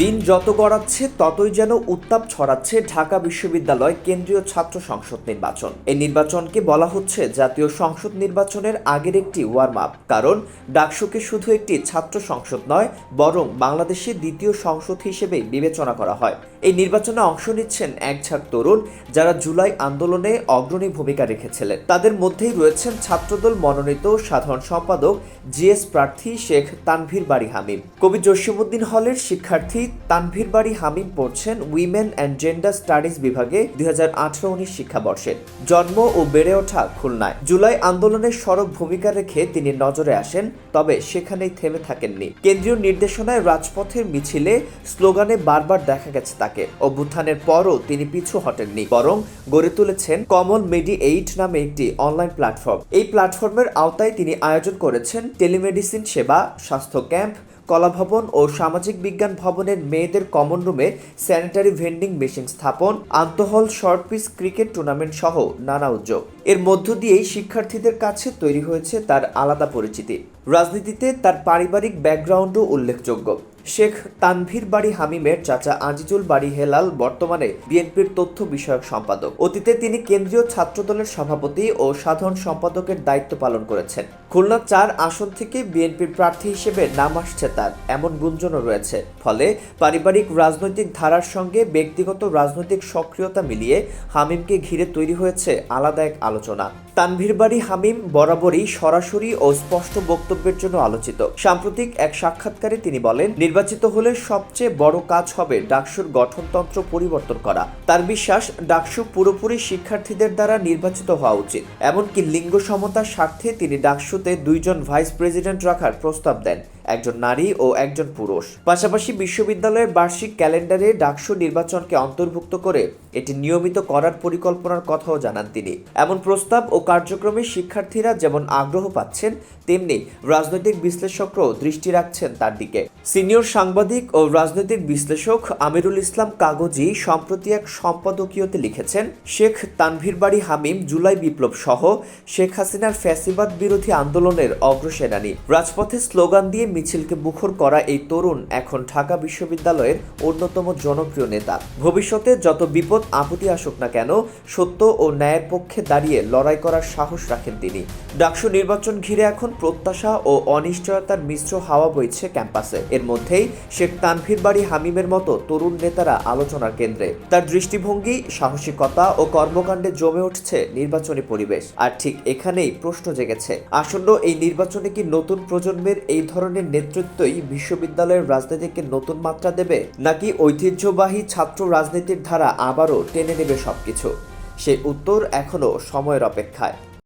দিন যত গড়াচ্ছে, ততই যেন উত্তাপ ছড়াচ্ছে ঢাকা বিশ্ববিদ্যালয় কেন্দ্রীয় ছাত্র সংসদ নির্বাচন। এই নির্বাচনকে বলা হচ্ছে জাতীয় সংসদ নির্বাচনের আগের একটি ওয়ার্ম আপ কারণ ডাকসুকে শুধু একটি ছাত্র সংসদ নয়, বরং বাংলাদেশের দ্বিতীয় সংসদ হিসেবে বিবেচনা করা হয়। এই নির্বাচনে অংশ নিচ্ছেন এক ঝাঁক তরুণ যারা জুলাই আন্দোলনে অগ্রণী ভূমিকা রেখেছিলেন। তাদের মধ্যেই রয়েছেন ছাত্রদল মনোনীত সাধারণ সম্পাদক জিএস প্রার্থী শেখ তানভীর বাড়ি হামিম। কবি জসিমুদ্দিন হলের শিক্ষার্থী তানভীর বাড়ি হামিম পড়ছেন উইমেন অ্যান্ড জেন্ডার স্টাডিজ বিভাগে দুই হাজার আঠারো উনিশ শিক্ষাবর্ষের জন্ম ও বেড়ে ওঠা খুলনায়। জুলাই আন্দোলনের সড়ক ভূমিকা রেখে তিনি নজরে আসেন, তবে সেখানেই থেমে থাকেননি। কেন্দ্রীয় নির্দেশনায় রাজপথের মিছিলে স্লোগানে বারবার দেখা গেছে তাকে। অভ্যুত্থানের পরও তিনি পিছু হটেননি, বরং গড়ে তুলেছেন কমন মেডি এইট নামে একটি অনলাইন প্ল্যাটফর্ম। এই প্ল্যাটফর্মের আওতায় তিনি আয়োজন করেছেন টেলিমেডিসিন সেবা, স্বাস্থ্য ক্যাম্প, কলাভবন ও সামাজিক বিজ্ঞান ভবনের মেয়েদের কমন রুমে স্যানিটারি ভেন্ডিং মেশিন স্থাপন, আন্তঃহল শর্ট পিচ ক্রিকেট টুর্নামেন্ট সহ নানা উদ্যোগ। এর মধ্য দিয়েই শিক্ষার্থীদের কাছে তৈরি হয়েছে তার আলাদা পরিচিতি। রাজনীতিতে তার পারিবারিক ব্যাকগ্রাউন্ডও উল্লেখযোগ্য। শেখ তানভীর বাড়ি হামিমের চাচা আজিজুল বাড়ি হেলাল বর্তমানে বিএনপির তথ্য বিষয়ক সম্পাদক। অতীতে তিনি কেন্দ্রীয় ছাত্রদলের সভাপতি ও সাধারণ সম্পাদকের দায়িত্ব পালন করেছেন। খুলনা চার আসন থেকে বিএনপির প্রার্থী হিসেবে নাম আসছে তার। এমন গুঞ্জনও রয়েছে। ফলে পারিবারিক রাজনৈতিক ধারার সঙ্গে ব্যক্তিগত রাজনৈতিক সক্রিয়তা মিলিয়ে হামিমকে ঘিরে তৈরি হয়েছে আলাদা এক আলোচনা। তানভীর বাড়ি হামিম বরাবরই সরাসরি ও স্পষ্ট বক্তব্যের জন্য আলোচিত। সাম্প্রতিক এক সাক্ষাৎকারে তিনি বলেন, নির্বাচিত হলে সবচেয়ে বড় কাজ হবে ডাকসুর গঠনতন্ত্র পরিবর্তন করা। তার বিশ্বাস, ডাকসু পুরোপুরি শিক্ষার্থীদের দ্বারা নির্বাচিত হওয়া উচিত। এমনকি লিঙ্গ সমতার স্বার্থে তিনি ডাকসুতে দুইজন ভাইস প্রেসিডেন্ট রাখার প্রস্তাব দেন। একজন নারী ও একজন পুরুষ। পাশাপাশি বিশ্ববিদ্যালয়ের বার্ষিক ক্যালেন্ডারে ডাকসু নির্বাচনকে অন্তর্ভুক্ত করে এটি নিয়মিত করার পরিকল্পনার কথাও জানান তিনি। এমন প্রস্তাব ও কার্যক্রমে শিক্ষার্থীরা যেমন আগ্রহ পাচ্ছেন, তেমনি রাজনৈতিক বিশ্লেষকরাও দৃষ্টি রাখছেন তার দিকে। সিনিয়র সাংবাদিক ও রাজনৈতিক বিশ্লেষক আমিরুল ইসলাম কাগজি সম্প্রতি এক সম্পাদকীয়তে লিখেছেন, শেখ তানভীর বাড়ি হামিম জুলাই বিপ্লব সহ শেখ হাসিনার ফ্যাসিবাদ বিরোধী আন্দোলনের অগ্রসেনানী। রাজপথে স্লোগান দিয়ে মিছিলকে মুখর করা এই তরুণ এখন ঢাকা বিশ্ববিদ্যালয়ের অন্যতম জনপ্রিয় নেতা। ভবিষ্যতে যত বিপদ আপত্তি আসুক না কেন, সত্য ও ন্যায়ের পক্ষে দাঁড়িয়ে লড়াই করার সাহস রাখেন তিনি। ডাকসু নির্বাচন ঘিরে এখন প্রত্যাশা ও অনিশ্চয়তার মিশ্র হাওয়া বইছে ক্যাম্পাসে। এর মধ্যেই শেখ তানভীর বাড়ি হামিমের মতো তরুণ নেতারা আলোচনার কেন্দ্রে। তার দৃষ্টিভঙ্গি, সাহসিকতা ও কর্মকাণ্ডে জমে উঠছে নির্বাচনী পরিবেশ। আর ঠিক এখানেই প্রশ্ন জেগেছে, আসন্ন এই নির্বাচনে কি নতুন প্রজন্মের এই ধরনের নেতৃত্বই বিশ্ববিদ্যালয়ের রাজনীতিকে নতুন মাত্রা দেবে নাকি ঐতিহ্যবাহী ছাত্র রাজনীতির ধারা আবারও টেনে নেবে সবকিছু? সেই উত্তর এখনও সময়ের অপেক্ষায়।